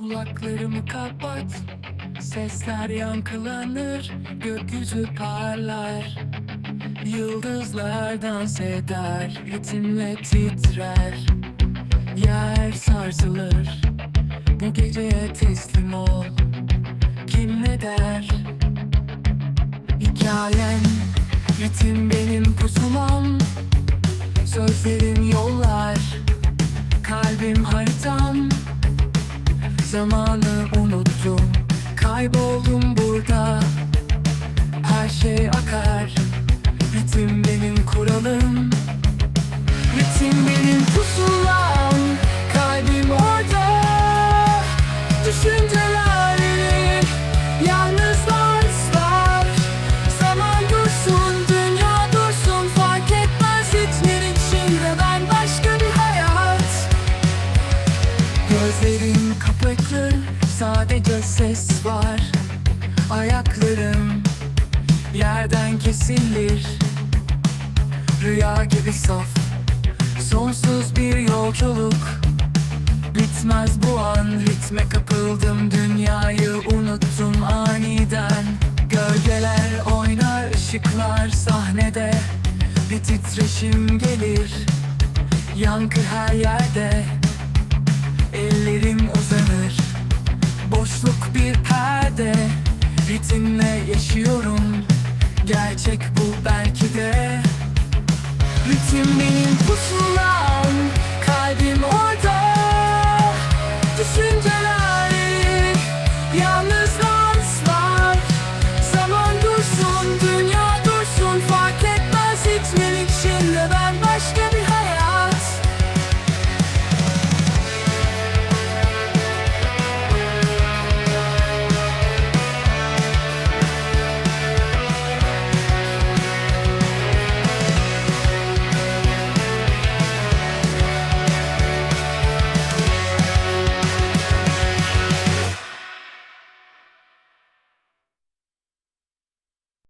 Kulaklarımı kapat. Sesler yankılanır Gökyüzü parlar. Yıldızlar dans eder Ritimle titrer. Yer sarsılır Bu geceye teslim ol. Kim ne der? Hikayen Ritim benim pusulam unuttum. Kayboldum burada. Her şey akar. Ritim benim kuralım. Ritim benim pusulam. Kalbim orada. Düşünceler ses var. Ayaklarım Yerden kesilir. Rüya gibi saf Sonsuz bir yolculuk. Bitmez bu an Ritme kapıldım. Dünyayı unuttum aniden. Gölgeler oynar ışıklar sahnede. Bir titreşim gelir. Yankı her yerde perde Ritimle yaşıyorum. Gerçek bu belki de. Ritim benim pusulam